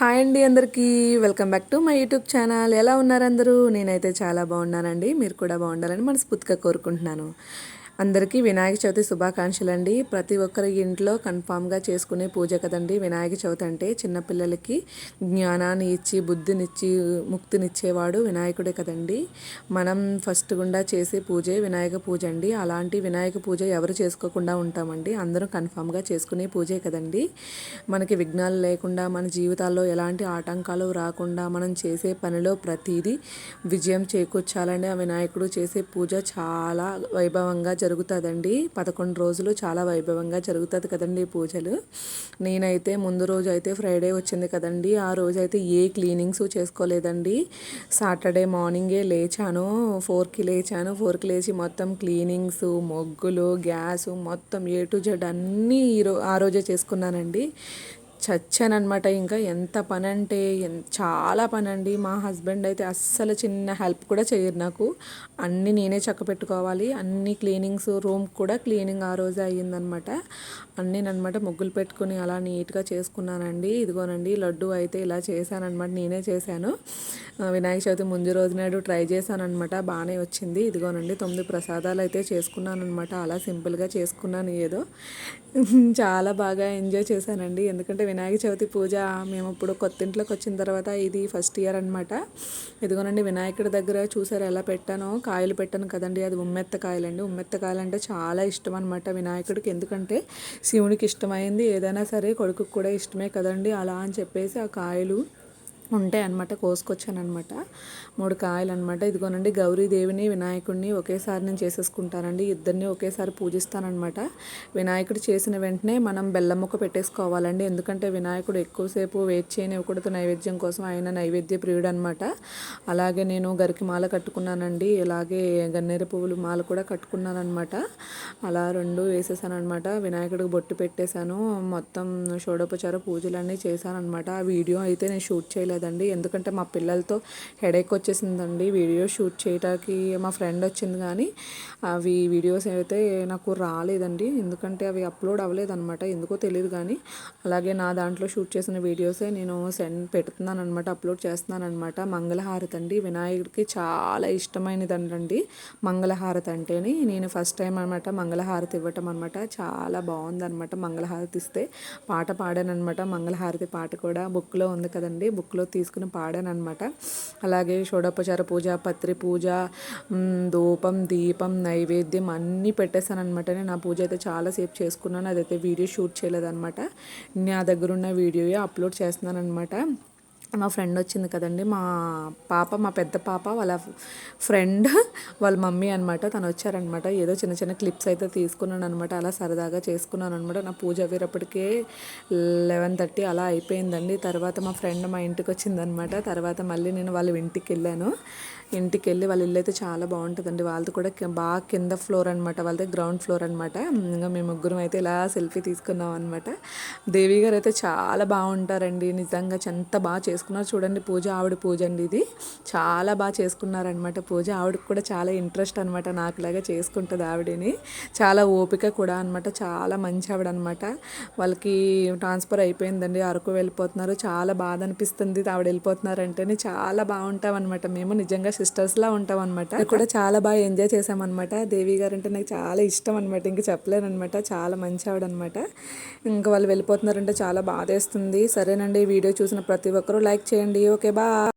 Hi అండి అందరికీ. Welcome back to my YouTube channel. ఎలా ఉన్నారు అందరూ? నేనైతే చాలా బాగున్నానండి. మీరు కూడా బాగుండాలని మనస్ఫూర్తిగా కోరుకుంటున్నాను. అందరికీ వినాయక చవితి శుభాకాంక్షలు అండి ప్రతి ఒక్కరి ఇంట్లో కన్ఫామ్గా చేసుకునే పూజ కదండి. వినాయక చవితి అంటే చిన్నపిల్లలకి జ్ఞానాన్ని ఇచ్చి బుద్ధినిచ్చి ముక్తినిచ్చేవాడు వినాయకుడే కదండి. మనం ఫస్ట్ గుండా చేసే పూజే వినాయక పూజ అండి. అలాంటి వినాయక పూజ ఎవరు చేసుకోకుండా ఉంటామండి. అందరూ కన్ఫామ్గా చేసుకునే పూజే కదండి. మనకి విఘ్నాలు లేకుండా మన జీవితాల్లో ఎలాంటి ఆటంకాలు రాకుండా మనం చేసే పనిలో ప్రతిదీ విజయం చేకూర్చాలని ఆ వినాయకుడు చేసే పూజ చాలా వైభవంగా జరుగుతుందండి. పదకొండు రోజులు చాలా వైభవంగా జరుగుతుంది కదండి పూజలు. నేనైతే ముందు రోజు అయితే ఫ్రైడే వచ్చింది కదండి. ఆ రోజు అయితే ఏ క్లీనింగ్స్ చేసుకోలేదండి. సాటర్డే మార్నింగే లేచాను. ఫోర్కి లేచాను. ఫోర్కి లేచి మొత్తం క్లీనింగ్స్ మొగ్గులు గ్యాస్ మొత్తం ఏ టు జెడ్ అన్నీ ఈరో ఆ రోజే చేసుకున్నానండి. చచ్చానమాట ఇంకా ఎంత పని అంటే చాలా పని అండి మా హస్బెండ్ అయితే అస్సలు చిన్న హెల్ప్ కూడా చేయరు నాకు. అన్నీ నేనే చక్క పెట్టుకోవాలి. అన్ని క్లీనింగ్స్ రూమ్ కూడా క్లీనింగ్ ఆ రోజే అయ్యిందనమాట అన్నీ అనమాట ముగ్గులు పెట్టుకుని అలా నీట్గా చేసుకున్నానండి. ఇదిగోనండి లడ్డు అయితే ఇలా చేశానమాట నేనే చేశాను. వినాయక చవితి ముందు రోజు నాడు ట్రై చేశానమాట బాగానే వచ్చింది. ఇదిగోనండి తొమ్మిది ప్రసాదాలు అయితే చేసుకున్నాను అనమాట అలా సింపుల్గా చేసుకున్నాను ఏదో. చాలా బాగా ఎంజాయ్ చేశానండి. ఎందుకంటే వినాయక చవితి పూజ మేము ఇప్పుడు కొత్త ఇంట్లోకి వచ్చిన తర్వాత ఇది ఫస్ట్ ఇయర్ అనమాట ఇదిగోనండి వినాయకుడి దగ్గర చూసారు ఎలా పెట్టానో? కాయలు పెట్టాను కదండి అది ఉమ్మెత్త కాయలండి. ఉమ్మెత్త కాయలు అంటే చాలా ఇష్టం అనమాట వినాయకుడికి. ఎందుకంటే శివునికి ఇష్టమైంది ఏదైనా సరే కొడుకు కూడా ఇష్టమే కదండి. అలా అని చెప్పేసి ఆ కాయలు ఉంటాయి అనమాట కోసుకొచ్చాను మూడు కాయలు అనమాట ఇదిగోనండి గౌరీదేవిని వినాయకుడిని ఒకేసారి నేను చేసేసుకుంటానండి. ఇద్దరిని ఒకేసారి పూజిస్తానమాట వినాయకుడు చేసిన వెంటనే మనం బెల్లం ముక్క పెట్టేసుకోవాలండి. ఎందుకంటే వినాయకుడు ఎక్కువసేపు వెయిట్ చేయనివ్వకూడదు నైవేద్యం కోసం. ఆయన నైవేద్య ప్రియుడు అనమాట అలాగే నేను గరికి మాల కట్టుకున్నానండి. ఇలాగే గన్నేరు పువ్వులు మాల కూడా కట్టుకున్నాను అనమాట అలా రెండు వేసేసానమాట వినాయకుడికి బొట్టు పెట్టేశాను. మొత్తం షోడోపచార పూజలన్నీ చేశాను అనమాట ఆ వీడియో అయితే నేను షూట్ చేయలేదు. లేదండి ఎందుకంటే మా పిల్లలతో హెడేక్ వచ్చేసిందండి. వీడియో షూట్ చేయడానికి మా ఫ్రెండ్ వచ్చింది కానీ అవి వీడియోస్ అయితే నాకు రాలేదండి. ఎందుకంటే అవి అప్లోడ్ అవ్వలేదన్నమాట. ఎందుకో తెలియదు కానీ అలాగే నా దాంట్లో షూట్ చేసిన వీడియోసే నేను సెండ్ పెడుతున్నాను అనమాట అప్లోడ్ చేస్తున్నాను అనమాట మంగళహారతి అండి. వినాయకుడికి చాలా ఇష్టమైనది మంగళహారతి అంటేనే నేను ఫస్ట్ టైం అనమాట మంగళహారతి ఇవ్వటం అనమాట చాలా బాగుందనమాట మంగళహారతి ఇస్తే. పాట పాడాను అనమాట మంగళహారతి పాట కూడా బుక్లో ఉంది కదండి. బుక్లో తీసుకుని పాడాను అనమాట అలాగే షోడోపచార పూజ పత్రి పూజ ధూపం దీపం నైవేద్యం అన్నీ పెట్టేశాను అనమాట నా పూజ అయితే చాలాసేపు చేసుకున్నాను. అదైతే వీడియో షూట్ చేయలేదన్నమాట. నా దగ్గర ఉన్న వీడియో అప్లోడ్ చేస్తున్నాను అనమాట మా ఫ్రెండ్ వచ్చింది కదండి. మా పాప మా పెద్ద పాప వాళ్ళ ఫ్రెండ్ వాళ్ళ మమ్మీ అనమాట తను వచ్చారనమాట ఏదో చిన్న చిన్న క్లిప్స్ అయితే తీసుకున్నాను అనమాట అలా సరదాగా చేసుకున్నాను అనమాట నా పూజ అయ్యేటప్పటికే లెవెన్ థర్టీ అలా అయిపోయిందండి. తర్వాత మా ఫ్రెండ్ మా ఇంటికి వచ్చిందనమాట తర్వాత మళ్ళీ నేను వాళ్ళ ఇంటికి వెళ్ళాను. ఇంటికి వెళ్ళి వాళ్ళ ఇల్లు అయితే చాలా బాగుంటుందండి. వాళ్ళది కూడా బాగా కింద ఫ్లోర్ అనమాట వాళ్ళది గ్రౌండ్ ఫ్లోర్ అనమాట ఇంకా మేము ముగ్గురం అయితే ఇలా సెల్ఫీ తీసుకున్నాం అనమాట దేవి గారు అయితే చాలా బాగుంటారండి. నిజంగా ఎంత బాగా చేసుకున్నారు. చూడండి పూజ ఆవిడ పూజ అండి ఇది. చాలా బాగా చేసుకున్నారనమాట పూజ. ఆవిడకి కూడా చాలా ఇంట్రెస్ట్ అనమాట నాకులాగా చేసుకుంటుంది ఆవిడని. చాలా ఓపిక కూడా అనమాట చాలా మంచి ఆవిడ అనమాట వాళ్ళకి ట్రాన్స్ఫర్ అయిపోయిందండి. అరకు వెళ్ళిపోతున్నారు. చాలా బాధ అనిపిస్తుంది ఆవిడ వెళ్ళిపోతున్నారు అంటేనే చాలా బాగుంటాం అనమాట మేము నిజంగా సిస్టర్స్లా ఉంటాం అనమాట కూడా చాలా బాగా ఎంజాయ్ చేసామన్నమాట దేవి గారు అంటే నాకు చాలా ఇష్టం అనమాట ఇంక చెప్పలేను అనమాట చాలా మంచి ఆవిడ అనమాట ఇంకా వాళ్ళు వెళ్ళిపోతున్నారంటే చాలా బాధేస్తుంది. సరేనండి వీడియో చూసిన ప్రతి ఒక్కరూ లైక్ చేయండి. ఓకే బా